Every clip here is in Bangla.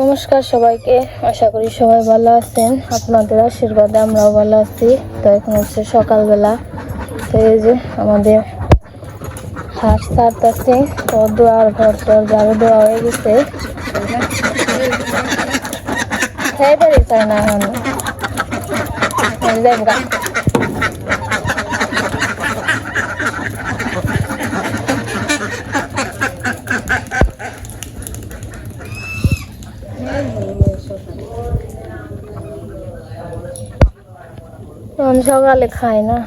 নমস্কার সবাইকে, আশা করি সবাই ভালো আছেন। আপনাদের আশীর্বাদে আমরাও ভালো আছি। তো এখন হচ্ছে সকালবেলা। তো এই যে আমাদের হাট সারতেছে তো দোয়ার ঘর টর ঝাড়ু দেওয়া হয়ে গেছে। খেয়ে পারি না এখন। সকালে খাই না।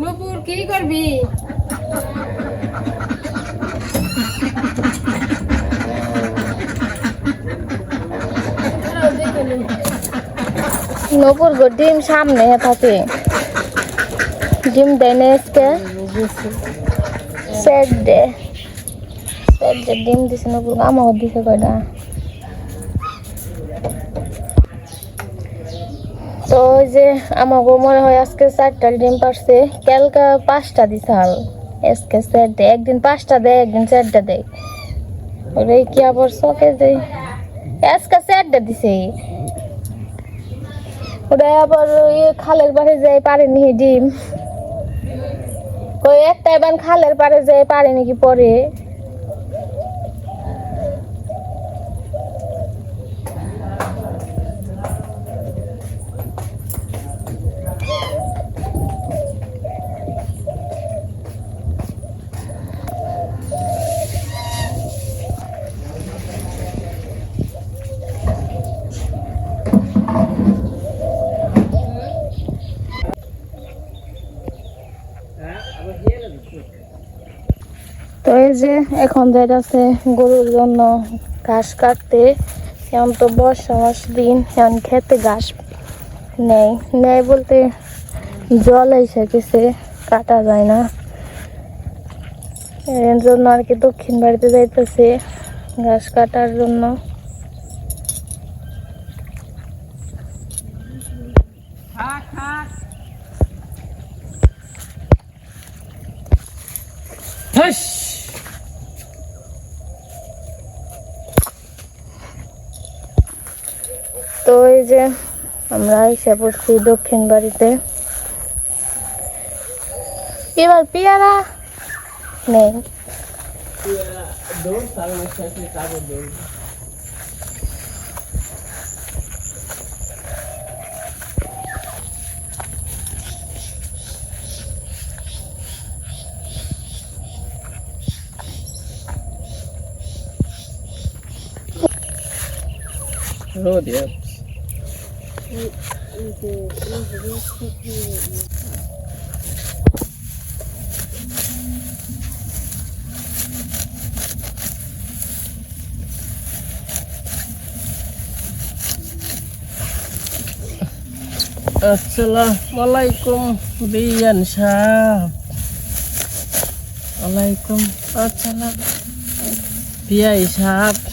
নুপুর কি করবি? নপুর গো ডিম সামনে থাকে ডিম দেয় না আজকে। সেট দে সেট দে ডিম দিছে নপুর আমাকে দিছে কয়টা? তো ওই যে আমাকে মনে হয় আজকে চারটা ডিম পারছে, কালকা পাঁচটা দিছে হাল। আজকে দেয় একদিন পাঁচটা দেয় একদিন চারটা দেয় ওটাই কি আবার শখে দেয় আজকে চারটা দিছে। ওটা আবার খালের পাড়ে যাই পারেনি ডিম। ওই একটা এবার খালের পাড়ে যাই পারে নাকি পরে। যে এখন যাইতেছে গরুর জন্য ঘাস কাটতে, এখন তো বর্ষা মাস দিন, এখন খেতে ঘাস নেই। নেই বলতে জল এসে গেছে, কাটা যায় না। এর জন্য আর কি দক্ষিণ বাড়িতে যাইতেছে ঘাস কাটার জন্য। তো এই যে আমরা এসে পড়ছি দক্ষিণ বাড়িতে। এবার পেয়ারা নেই। ইয়ার Assalamualaikum Bian Syah Assalamualaikum Assalamualaikum Bian Syah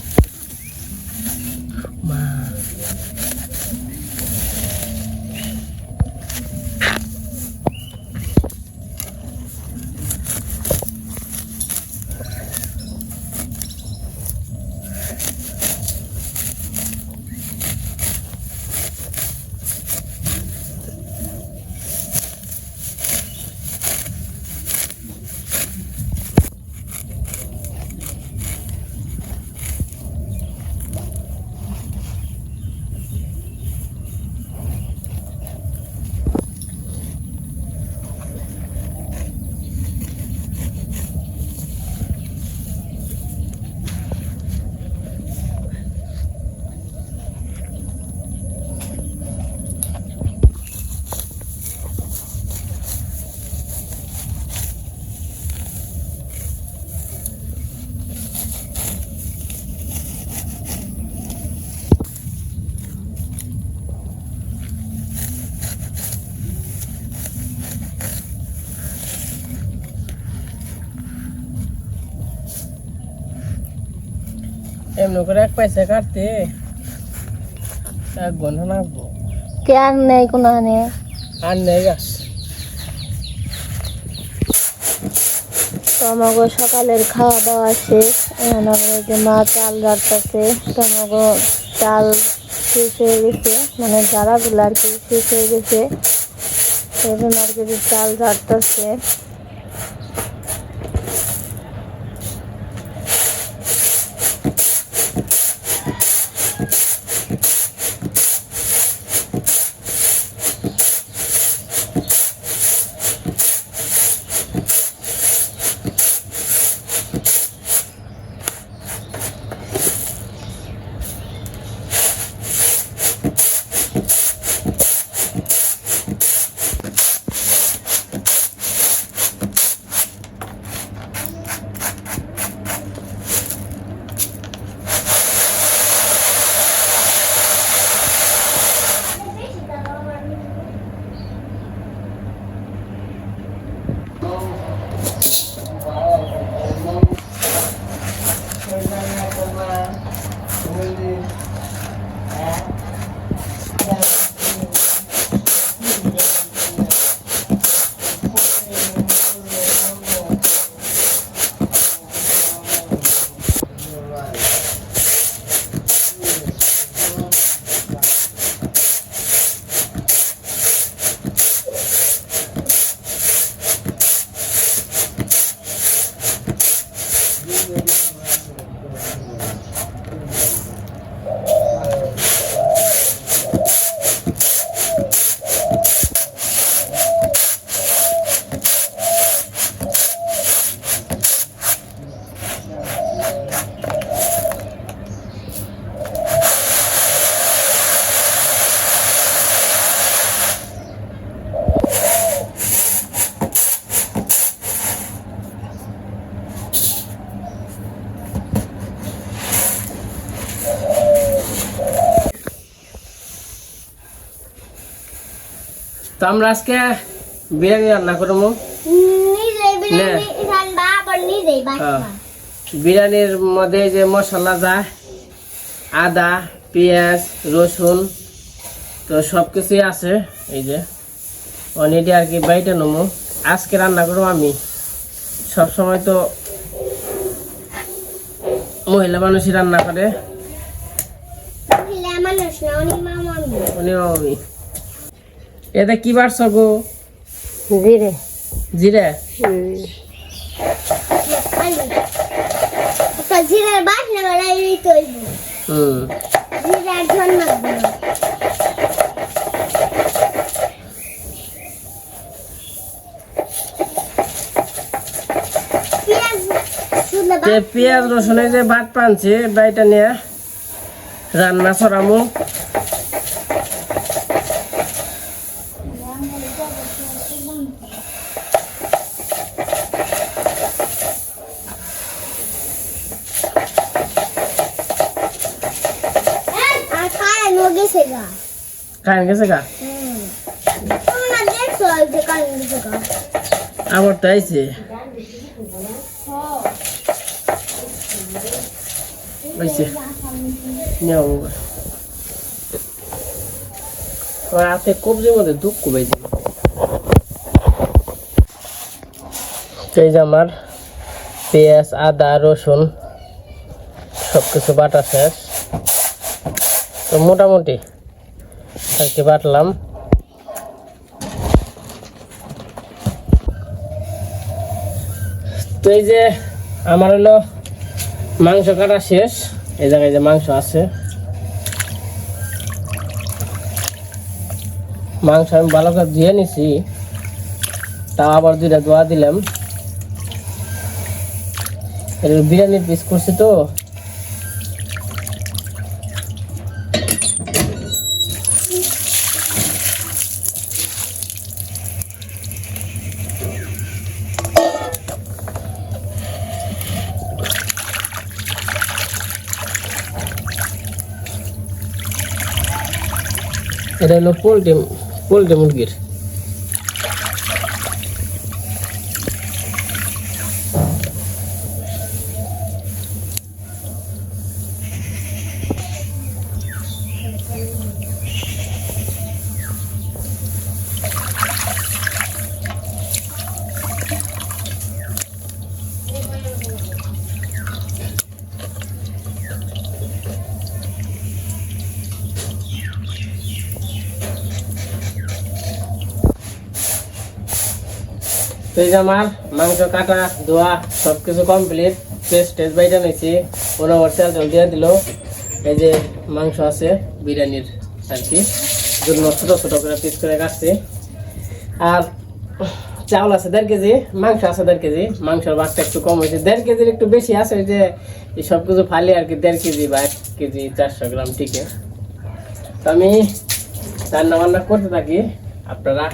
এমনি করে এক পয়সা কাটতে। এক কে আর নেই কোনো আনে আর নেই গাছ। সকালের খাওয়া দাওয়া শেষ এখন আমরা যে মা চাল রাখতেছে আমাকে চাল শেষ হয়ে গেছে মানে যারাগুলো আর কি শেষ হয়ে গেছে সেজন্য আর কি চাল রাখতেছে আমরা আজকে বিরিয়ানি রান্না করব। বাঁচবা বিরিয়ানির মধ্যে যে মশলা যায় আদা পেঁয়াজ রসুন তো সব কিছুই আছে এই যে। অনেকটি আর কি বাইটে নমো আজকে রান্না করব আমি। সব সময় তো মহিলা মানুষই রান্না করে। মহিলা মানুষ না উনি মামা। এতে কি বাড়ছ গো জিরে। জিরে? খালি তো জিরার বাসনা বাড়াই তৈব হুম। জিরার জন্য পেঁয়াজ পেঁয়াজ রসুনের যে ভাত পানছে বাইটা নিয়ে রান্না ছড়ামু আর কারেন্ট হয়ে গেছে গা। কারেন্ট গেছে গা? হুম। তোমরা দেখছ যে কারেন্ট গেছে গা। আবার তো আইছে। আইছে। নিয়ে আমার হাতে কবজির মধ্যে দুঃখ তো এই যে আমার পেঁয়াজ আদা রসুন সব কিছু বাটা শেষ। তো মোটামুটি আর কি বাটলাম। তো এই যে আমার হলো মাংস কাটা শেষ। এই জায়গায় যে মাংস আছে। মাংস আমি ভালো করে ধুয়ে নিছি। তাও আবার দুইটা ধোয়া দিলাম। বিরিয়ানির পিস করছি তো। এটা হলো পোলট্রি পোলট্রি মুরগির তো এই যে আমার, মাংস কাটা ধোয়া সব কিছু কমপ্লিট পেস্ট টেস্ট বাইটা নিয়েছি। ওর তেল জল দিয়ে দিল। এই যে মাংস আছে, বিরিয়ানির আর কি। জন্য ছোটো ছোটো করে পিস করে কাটছি। আর চাউল আছে দেড় কেজি, মাংস আছে দেড় কেজি। মাংসের ভাগটা একটু কম হয়েছে। দেড় কেজির একটু বেশি আছে, ওই যে সব কিছু ফালি আর কি, দেড় কেজি বা এক কেজি চারশো গ্রাম টিকে। তো আমি রান্না বান্না করতে থাকি। আপনারা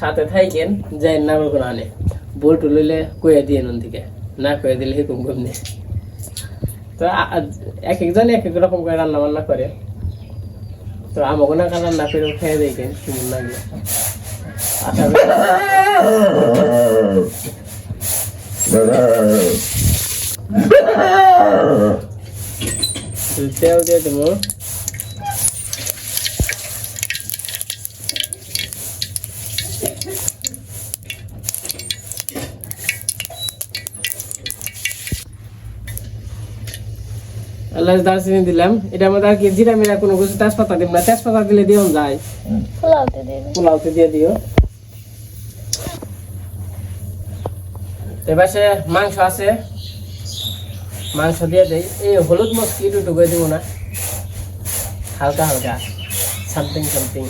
সাথে থাইকেন যাই না কোনো আনে বল্টু লইলে কয়ে দিয়ে নুন দিকে। না কয়ে দিলে হিকুম কমনি তো আ- আ- এক একজন এক এক রকম করে রান্না বান্না করে। তো আমাকে না রান্না করে খেয়ে দেখেন কেমন লাগল আশা করি তেল দিয়ে দেবো। এলাচ দারচিনি দিলাম এটার মধ্যে আর কি জিরা মিরা কোনো কিছু তেজপাতা দিব না তেজপাতা দিলে দিও যায়। পোলাওতে দিয়ে দিও। এবার সে মাংস আছে। মাংস দিয়ে দেই। এই হলুদ মস কি একটু ঢুকে দিব না। হালকা হালকা। সামথিং সামথিং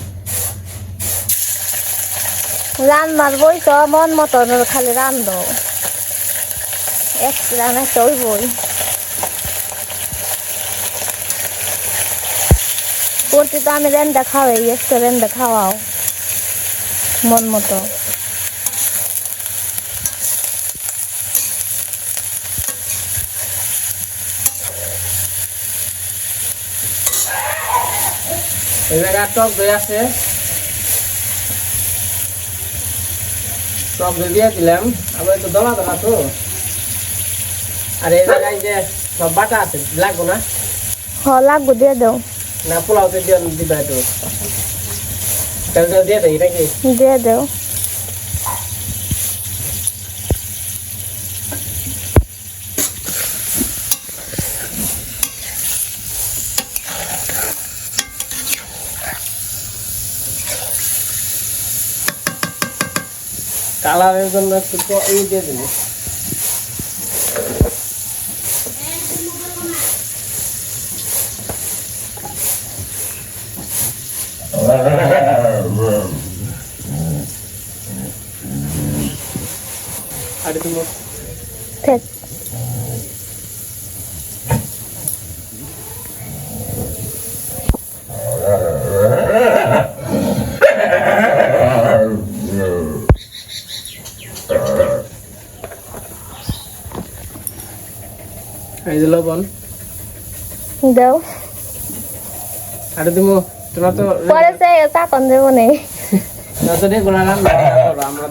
রান্নার বই তো মন মতন খালি রান্ধ। এক রান্না ওই বই। করতে তো আমি রেন্ডা খাওয়াই একটা রেন্ডা খাওয়াও মন মতো। জায়গায় টক দই আছে। টক দই দিয়ে দিলাম আবার একটু দলা দলা তো। আর এই জায়গায় যে সব বাটা আছে লাগবো না? হ লাগবো দিয়ে দাও। না পোলাওতে দিয়ে দিবা একটু তেল তেল দিয়ে দেয় নাকি দিয়ে দাও কালারের জন্য একটু প- এই দিয়ে দিবি এই যে লবণ দাও আর তুমি তোমরা তো পরে সে দেবো আমরা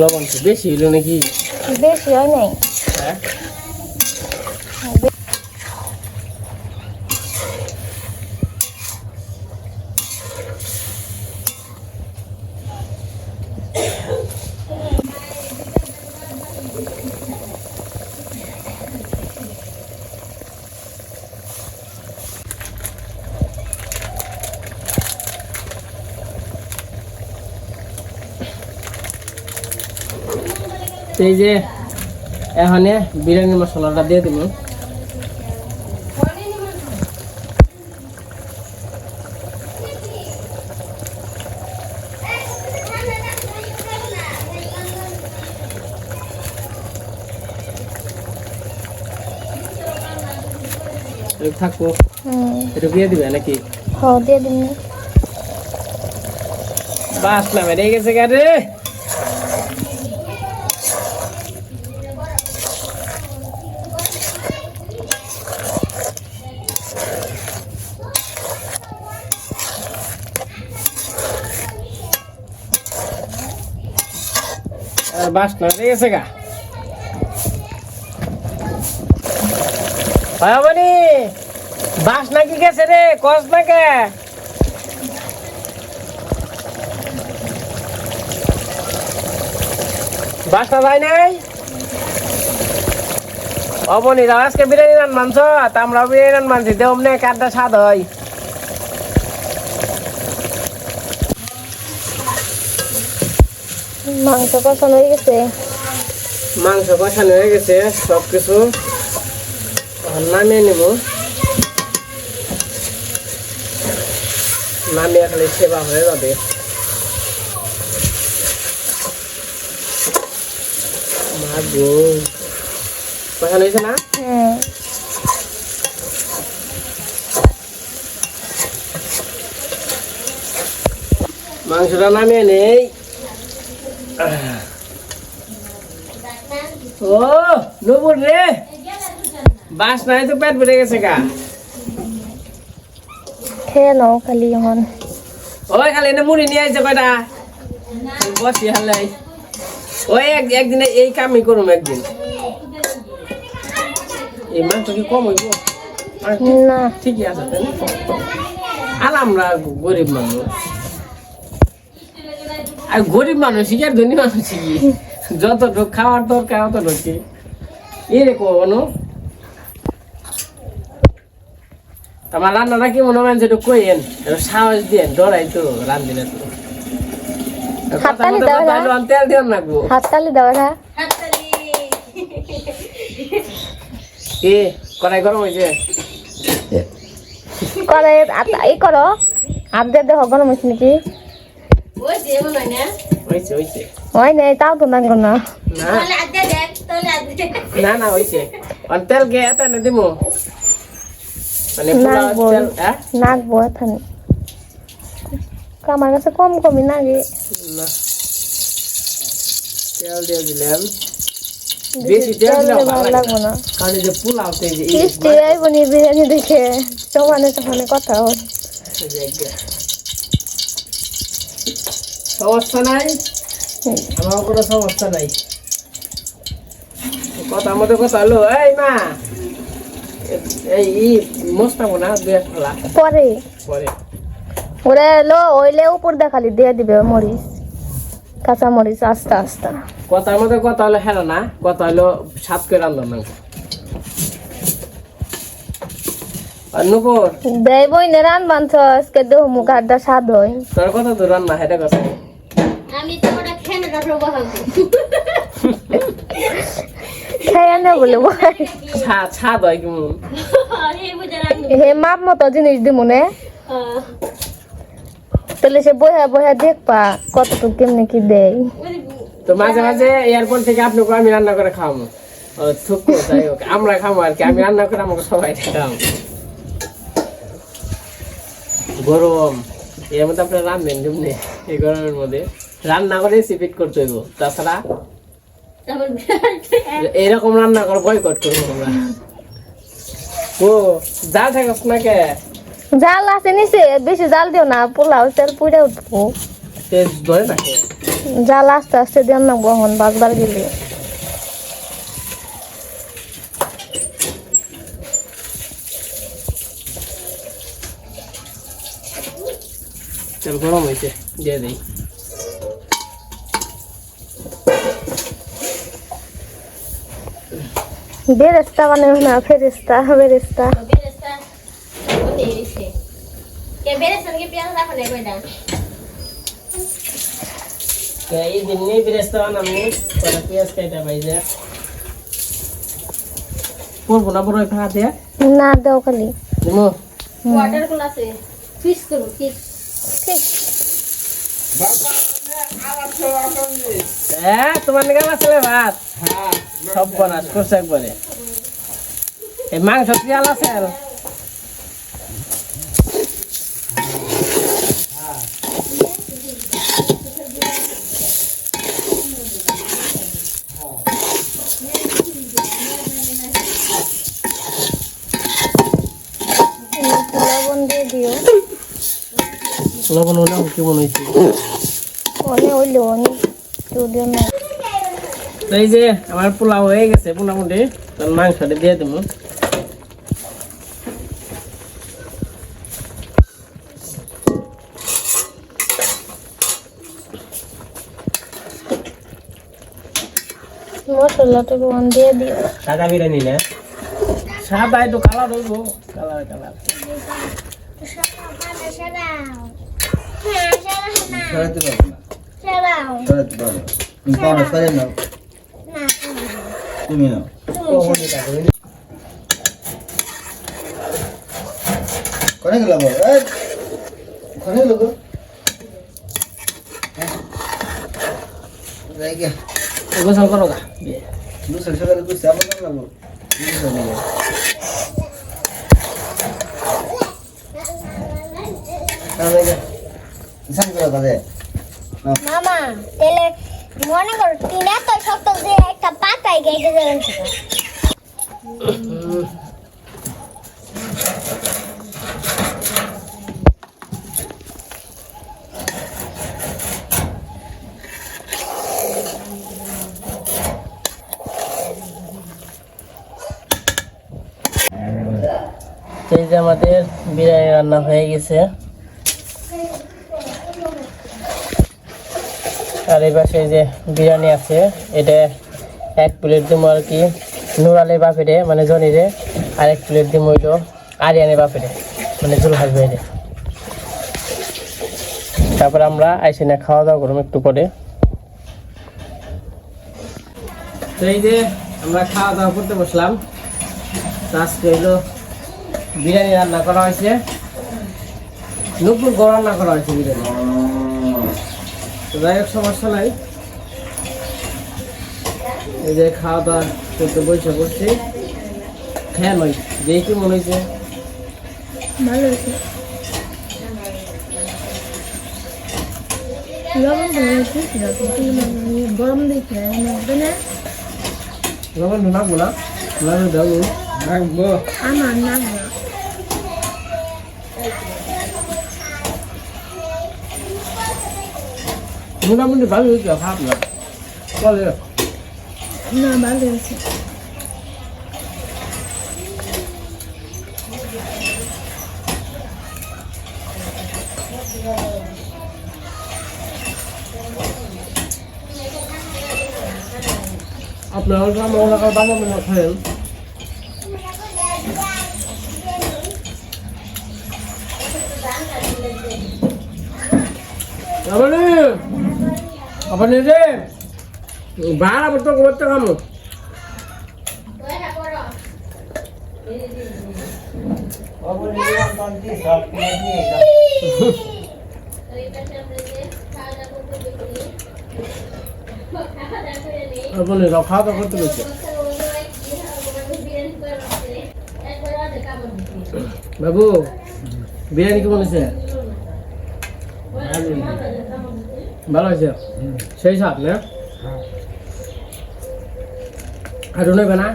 লবণ বেশি হইল নাকি? বেশি হয় নাই। হ্যাঁ? তো এই যে এখানে বিরিয়ানি মশলাটা দিয়ে দিব। থাকব একটু দিয়ে দিবে নাকি? হ দিয়ে দিন। বাস না বেড়ে গেছে গাড়ি বাস না গেছে গা? ভাই বাস নাকি গেছে রে? না কে? বাসটা যায় নাই? অবনীরা আজকে বিরিয়ানি রান মানছ তা আমরা বিরিয়ানি রান মানছি নে কাঠটা স্বাদ হয়। মাংস কষানো হয়ে গেছে। মাংস কষানো হয়ে গেছে সব কিছু নামিয়ে নিব। নামিয়ে খালি সেবা হয়ে যাবে। মা গো কষানো হয়েছে না? হুম মাংসটা নামিয়ে নেই। ও নুপুর রে। বাস নাই তো পেট ভরে গেছে গা। খেয়ে নাও খালি এখন। ওই খালি এনে মুড়ি নিয়ে আসছে কয়টা? বসি হালাই ওই এক একদিন এই কামই করুম একদিন। এই মাংস কি কম হইব? ঠিকই আছে আমরা গরিব মানুষ। আর গরিব মানুষ কি আর ধনী মানুষ কি? যতটুক খাওয়ার দরকার অতটুক কি এরে কোনো আমার রান্নাটা কি মনে হয় যেটা কইেন সাহস দিয়ে ডরাই তো রান্ধিলে তো। না। তেল দিও নাকবো হাত তালি দাও না কি কড়াই গরম হয়েছে আত- এই করো। হাত দিয়ে দেখো গরম হয়েছে নাকি? হয় নাই তাও তো লাগল না। না না না তেল কে এত না দিমু মানে আমার কাছে কম কমই নাগে না। তেল দিয়ে দিলাম। বেশি তেল দিলে ভালো লাগবে না। কারণ যে পোলাও তো এই বিরিয়ানি দেখে। সমানে সমানে কথা হয়। সমস্যা নাই। আমার কোনো সমস্যা নাই। কথা মতো কথা হলো এই মা এই ই মস্তাবো না দুই এক ফেলা পরে। পরে। ওরে লো ওইলে উপর দেখালি দিয়ে দিবে মরিচ কাঁচা মরিচ আস্তে আস্তে। কথার মধ্যে কথা হলো হেলো না কথা হলো সাত করে মাংস আর নুপুর? দেই বই নে রান বানছ আজকে দেহ মুখ আড্ডা স্বাদ হয় তোর কথা তো রান্না হেটা কথা। না বলে ছাদ ছাদ কেমন হে মাপ মতো জিনিস দি মনে তাহলে সে বহে বহে দেখবা কতটুকু কেমনে কি দেয়। তো মাঝে মাঝে এয়ারপোর্ট থেকে আপনাকে আমি রান্না করে খাওয়াবো। যাই হোক আমরা খাব আর কি আমি রান্না করে আমাকে সবাই খাওয়াবো। গরম। এর মধ্যে আপনার রান্নেন কেমনি এই গরমের মধ্যে। রান্না করে সিপিট করতে হইব। তাছাড়া এইরকম রান্না করে বয়কট করব আমরা। ও যা থাকাস না কে জাল আছে নিচে বেশি জাল দিও না পোলাও তেল পুড়ে উঠবো। ধরে জাল আস্তে আস্তে দেন না বহন বাজবার গেলে। তেল গরম হয়েছে দিয়ে দিই। বেরেস্তা বানাবো না ফেরেস্তা বেরেস্তা। না বড় ভাড়া দিয়ে না দেও খালি। ওয়াটার ক্লাসে ফিস করুন ফিস হ্যাঁ তোমার নিকে আসলে ভাত? সব বনাস করছে একবারে। এই মাংস আছে আর। লবণ হলে কেমন হয়েছে? অনেক হইলেও অনেক কেউ দিও না এই যে আমার পোলাও হয়ে গেছে মোটামুটি। তার মাংসটা দিয়ে দেবো। মশলাটা দিয়ে দিও। সাদা বিরিয়ানি না? সাদা একটু কালার হইব। Colour colour. সরাও সরাও হ্যাঁ সরাও না সরাতে পারব না সরাও সরাতে পারব তুমি পারো না সরে নাও না তুমি নাও কোনে গেল বল এই কোনে গেল গো রাই গিয়া গোসল করো গা দুসর সকালে কইছে আবার কেন লাগবো দুসর নিয়ে মামা তাহলে মনে করো টিনা তো শক্ত যে একটা আমাদের বিরিয়ানি রান্না হয়ে গেছে। আর এই পাশে যে বিরিয়ানি আছে, এটা এক প্লেট দিব আর কি নুরালের বাপেরে মানে জনিরে, আর এক প্লেট দিব হইল আরিয়ানের বাপেরে মানে হাসবে এটা তারপর আমরা আইসি না খাওয়া দাওয়া করব একটু পরে। তো এই যে আমরা খাওয়া দাওয়া করতে বসলাম আজকে হইল বিরিয়ানি রান্না করা হয়েছে। নুপুর গো রান্না করা হয়েছে বিরিয়ানি। তো যাই হোক সমস্যা নাই এই যে খাওয়া দাওয়া করতে বসে করছি খেয়ে নই দেখি কি মনে হয়েছে ভালো হয়েছে লবণ দিয়েছি গরম দিয়েছি না। লবণ ঢুনাবো না লবণ দেবো। আমার নাম মোটামুটি ভালো হয়েছে খারাপ না চলে না ভালো হয়েছে আপনার গ্রামে এলাকার বানাবেন না খাবেন আপনি আবার তো করতে খামো আপনি খাওয়া দাওয়া করতে পেরেছে বাবু বিরিয়ানি কেমন হয়েছে ভালো হয়েছে সেই সাপ না আর নেবে না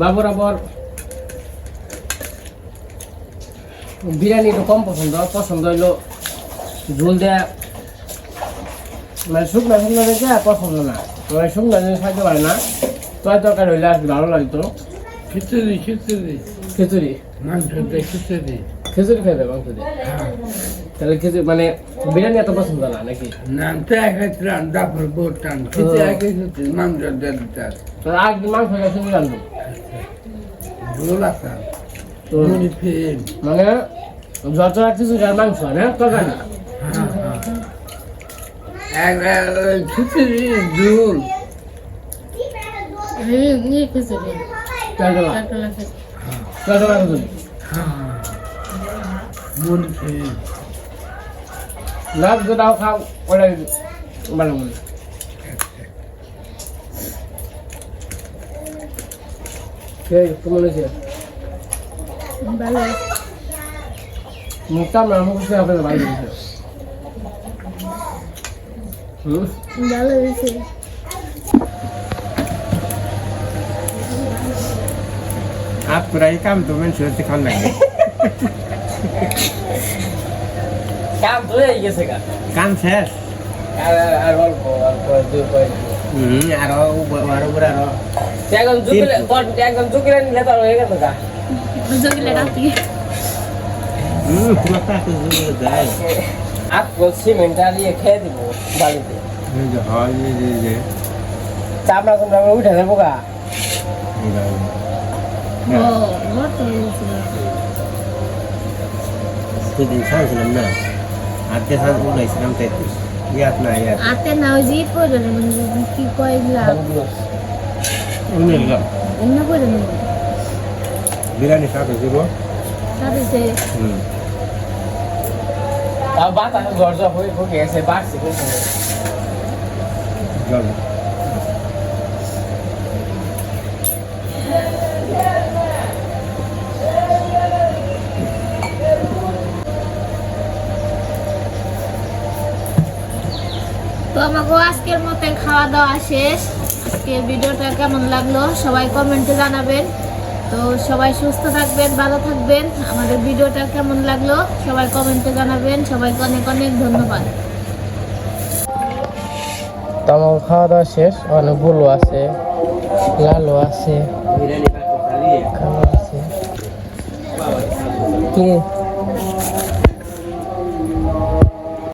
বাবুর আবার বিরিয়ানি একটু কম পছন্দ পছন্দ হইল ঝোল দেয়া মানে শুকনা শুকনো দেখে পছন্দ না। মানে শুকনা জিনিস খাইতে পারে না। তয় তরকারি হইলে আর ভালো লাগতো খিচুড়ি খিচুড়ি খিচুড়ি মাংস দিয়ে খিচুড়ি খিচুড়ি খাইবে মাংস দিয়ে তাহলে খিচুড়ি মানে বিরিয়ানি এত পছন্দ না নাকি? নামতে খাইছিলাম তারপর বলতাম খিচুড়ি আগে খিচুড়ি মাংস দিয়ে দিতাম তো একদিন মাংস আসাম তো মুড়ি ফিম মানে যত আর মাংস না? তরকারি? খিচুড়ি ঝোল খিচুড়ি ফিম লাভ যেটাও খাও ওটাই ভালো মনে কেমন হয়েছে ভালো মুখটা আমার মুখ সে আপনার হয়েছে হুম ভালো হয়েছে আপনারাই কাম তো মানুষের হচ্ছে খান লাগে কাম তো হয়ে গেছে গা। কাম শেষ? আর অল্প অল্প দুই পয়েন্ট। হুম আরও আরও উপরে আরও। একদম চুকিলে একদম চুকিলে নিলে তো হয়ে গা। হুম পুরো যায় গোল সিমেন্ট ইয়ে খেয়ে দিব বাড়িতে হয় যে- যে। চামড়া চামড়া উঠে দেবো গা। সেদিন ছাড়ছিলাম না? আজকে ছাড় উঠাইছিলাম তেত্রিশ ইয়াত না ইয়াত। আতে না ওই যে পড়ে কি কয় লাভ অন্য করে নেব বিরিয়ানি সাথে দিব সাথে সে হুম। তাও বাতাস গর্জা হয়ে গেছে বাড়ছে কিন্তু তো আমাকে আজকের মতো খাওয়া দাওয়া শেষ। আজকে ভিডিওটা কেমন লাগল সবাই কমেন্টে জানাবেন। তো সবাই সুস্থ থাকবেন ভালো থাকবেন। আমাদের ভিডিওটা কেমন লাগল সবাই কমেন্টে জানাবেন। সবাইকে অনেক অনেক ধন্যবাদ। তো আমার খাওয়া দাওয়া শেষ। অনেক বুলো আছে লালু আছে আছে। কি